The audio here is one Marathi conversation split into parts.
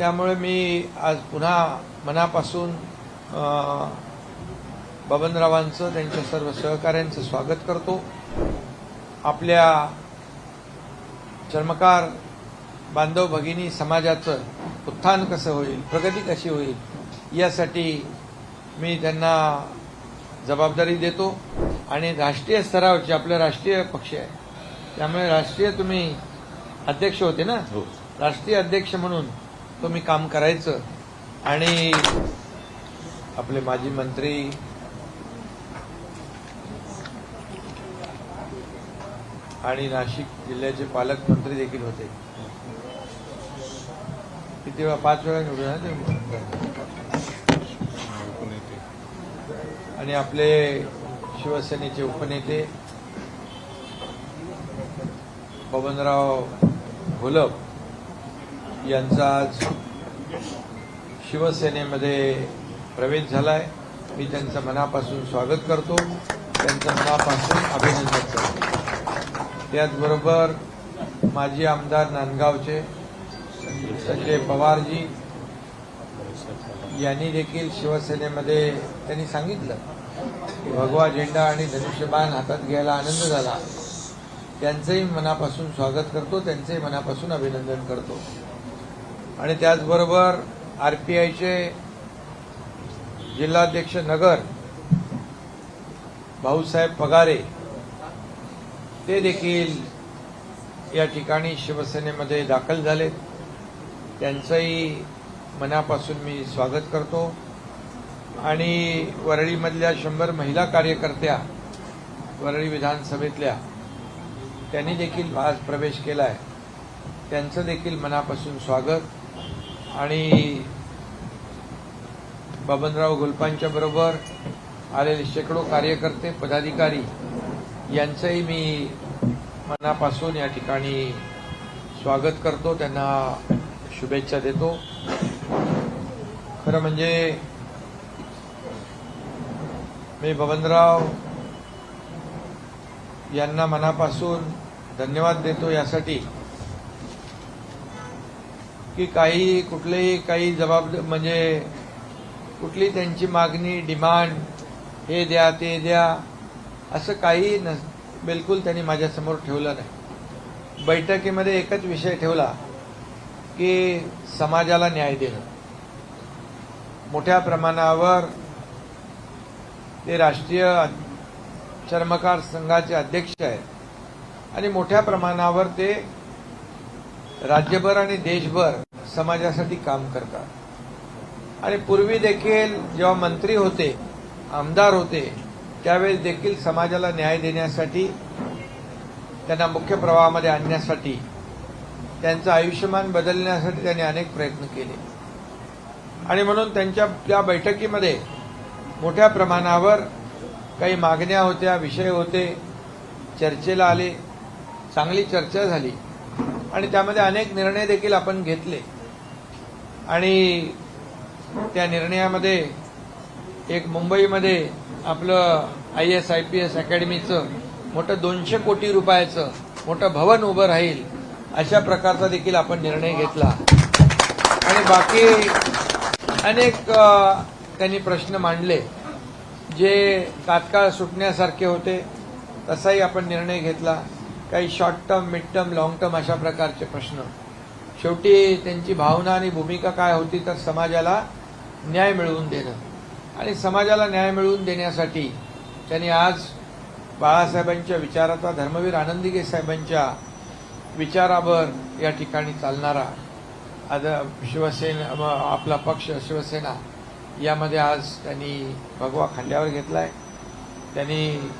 त्यामुळे मी आज पुन्हा मनापासून बबनरावांचं त्यांच्या सर्व सहकाऱ्यांचं स्वागत करतो. आपल्या चर्मकार बांधव भगिनी समाजाचं उत्थान कसं होईल प्रगती कशी होईल यासाठी मी त्यांना जबाबदारी देतो. आणि राष्ट्रीय स्तरावरचे आपले राष्ट्रीय पक्ष आहे. त्यामुळे राष्ट्रीय तुम्ही अध्यक्ष होते ना? हो. राष्ट्रीय अध्यक्ष म्हणून तुम्ही काम करायचं. आणि आपले माजी मंत्री आणि नाशिक जिल्ह्याचे पालकमंत्री देखील होते. किती वेळा पाच वेळा निवडून आणि आपले शिवसेनेचे उपनेते बबनराव घोलप यांचा आज शिवसेनेमध्ये प्रवेश झालाय. मी त्यांचं मनापासून स्वागत करतो. त्यांचं मनापासून अभिनंदन करतो. त्याचबरोबर माजी आमदार नांदगावचे संजय पवारजी यांनी देखील शिवसेनेमध्ये त्यांनी सांगितलं की भगवा झेंडा आणि धनुष्यबाण हातात घ्यायला आनंद झाला. त्यांचंही मनापासून स्वागत करतो. त्यांचंही मनापासून अभिनंदन करतो. आणि त्याचबरोबर आरपीआयचे जिल्हाध्यक्ष नगर भाऊसाहेब पगारे ते देखील या ठिकाणी शिवसेनेमध्ये दाखल झालेत त्यांचंही मनापासून मी स्वागत करतो. आणि वरळीमधल्या शंभर महिला कार्यकर्त्या वरळी विधानसभेतल्या त्यांनी देखील आज प्रवेश केला आहे त्यांचं देखील मनापासून स्वागत. आणि बबनराव गुलपांच्या बरोबर आलेले शेकडो कार्यकर्ते पदाधिकारी यांचंही मी मनापासून या ठिकाणी स्वागत करतो. त्यांना शुभेच्छा देतो. खरं म्हणजे मी बबनराव यांना मनापासून धन्यवाद देतो. यासाठी की काही कुठलेही काही जबाब म्हणजे कुठली त्यांची मागणी डिमांड हे द्या ते द्या असं काही न बिलकुल त्यांनी माझ्यासमोर ठेवलं नाही. बैठकीमध्ये एकच विषय ठेवला की समाजाला न्याय देणं. मोठ्या प्रमाणावर ते राष्ट्रीय चर्मकार संघाचे अध्यक्ष आहेत आणि मोठ्या प्रमाणावर ते राज्यभर आणि देशभर समाजासाठी काम करतात. आणि पूर्वी देखील जेव्हा मंत्री होते आमदार होते त्यावेळेस देखील समाजाला न्याय देण्यासाठी त्यांना मुख्य प्रवाहामध्ये आणण्यासाठी त्यांचं आयुष्यमान बदलण्यासाठी त्यांनी अनेक प्रयत्न केले. आणि म्हणून त्यांच्या त्या बैठकीमध्ये मोठ्या प्रमाणावर काही मागण्या होत्या विषय होते चर्चेला आले चांगली चर्चा झाली. आणि त्यामध्ये अनेक निर्णय देखील आपण घेतले. आणि त्या निर्णयामध्ये एक मुंबईमध्ये आपलं I S I P S अकॅडमीचं मोठं दोनशे कोटी रुपयाचं मोठं भवन उभं राहील अशा प्रकारचा देखील आपण निर्णय घेतला. आणि बाकी अनेक त्यांनी प्रश्न मांडले. जे तात्काळ सुटण्यासारखे होते तसाही आपण निर्णय घेतला. काही short term mid term long term अशा प्रकारचे प्रश्न. शेवटी त्यांची भावना आणि भूमिका काय होती तर समाजाला न्याय मिळवून देणं. आणि समाजाला न्याय मिळवून देण्यासाठी त्यांनी आज बाळासाहेबांच्या विचाराचा धर्मवीर आनंदीगे साहेबांच्या विचारावर या ठिकाणी चालणारा आज शिवसेना आपला पक्ष शिवसेना यामध्ये आज त्यांनी भगवा खांद्यावर आहे त्यांनी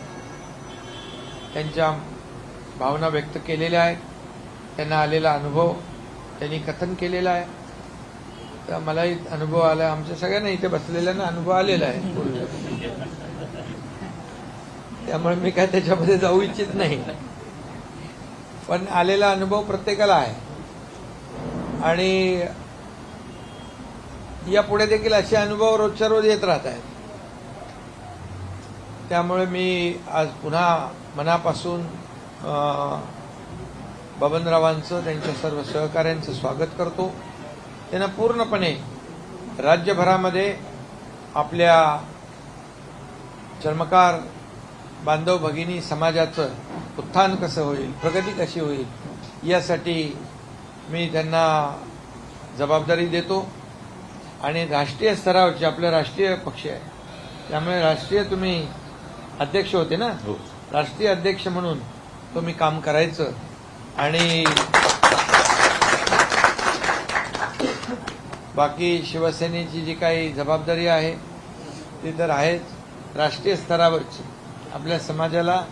त्यांच्या भावना व्यक्त केलेल्या आहेत त्यांना आलेला अनुभव त्यांनी कथन केलेला आहे. तर मलाही अनुभव आला. आमच्या सगळ्यांना इथे बसलेल्यांना अनुभव आलेला आहे. त्यामुळे मी काय त्याच्यामध्ये जाऊ इच्छित नाही. पण आलेला अनुभव प्रत्येकाला आहे. आणि यापुढे देखील असे अनुभव रोजच्या रोज येत राहत आहेत. त्यामुळे मी आज पुन्हा मनापासून बबनरावांचं त्यांच्या सर्व सहकाऱ्यांचं स्वागत करतो. त्यांना पूर्णपणे राज्यभरामध्ये आपल्या चर्मकार बांधव भगिनी समाजाचं उत्थान कसं होईल प्रगती कशी होईल यासाठी मी त्यांना जबाबदारी देतो. आणि राष्ट्रीय स्तरावरचे आपले राष्ट्रीय पक्ष आहे. त्यामुळे राष्ट्रीय तुम्ही अध्यक्ष होते ना? हो. राष्ट्रीय अध्यक्ष म्हणून तो मी काम करायचं. आणि बाकी शिवसेनेची जी काही जबाबदारी आहे ती तर आहेच. राष्ट्रीय स्तरावरची. आपल्या समाजाला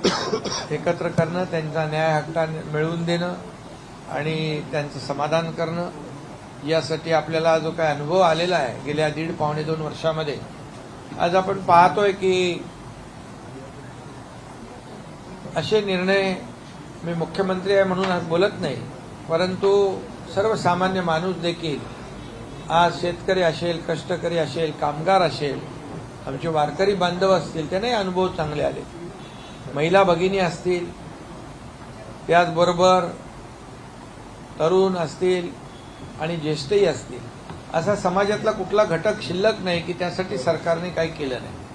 एकत्र करणं त्यांचा न्याय हक्का मिळवून देणं आणि त्यांचं समाधान करणं यासाठी आपल्याला जो काही अनुभव आलेला आहे गेल्या दीड पावणे दोन वर्षामध्ये आज आपण पाहतोय की असे निर्णय मी मुख्यमंत्री आहे म्हणून आज बोलत नाही. परंतु सर्वसामान्य माणूस देखील आज शेतकरी असेल कष्टकरी असेल कामगार असेल आमचे वारकरी बांधव असतील त्यांनाही अनुभव चांगले आले. महिला भगिनी असतील त्याचबरोबर तरुण असतील आणि ज्येष्ठही असतील. असा समाजातला कुठला घटक शिल्लक नाही की त्यासाठी सरकारने काही केलं नाही.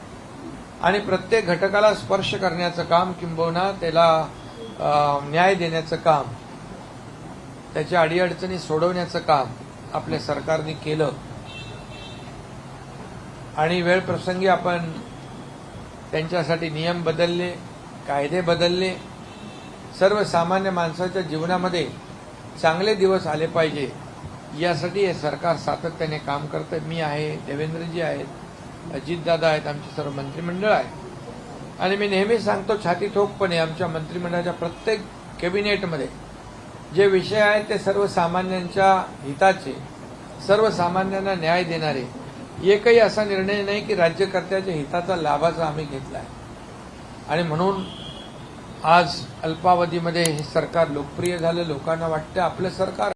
आणि प्रत्येक घटकाला स्पर्श करण्याचं काम किंबहुना त्याला न्याय देण्याचं काम त्याच्या अडीअडचणी सोडवण्याचं काम आपल्या सरकारने केलं. आणि वेळ प्रसंगी आपण त्यांच्यासाठी नियम बदलले कायदे बदलले. सर्वसामान्य माणसाच्या जीवनामध्ये चांगले दिवस आले पाहिजे. यासाठी हे सरकार सातत्याने काम करतं मी आहे देवेंद्रजी आहेत अजितदादा आहेत आमचे सर्व मंत्रिमंडळ आहे आणि मी नेहमी सांगतो छाती ठोकपणे आमच्या मंत्रिमंडळाच्या प्रत्येक कॅबिनेटमध्ये. जे विषय आहेत ते सर्वसामान्यांच्या हिताचे सर्वसामान्यांना न्याय देणारे. एकही असा निर्णय नाही की राज्यकर्त्याच्या हिताचा लाभाचा आम्ही घेतला आहे आणि म्हणून आज अल्पावधीमध्ये हे सरकार लोकप्रिय झालं लोकांना वाटतं आपलं सरकार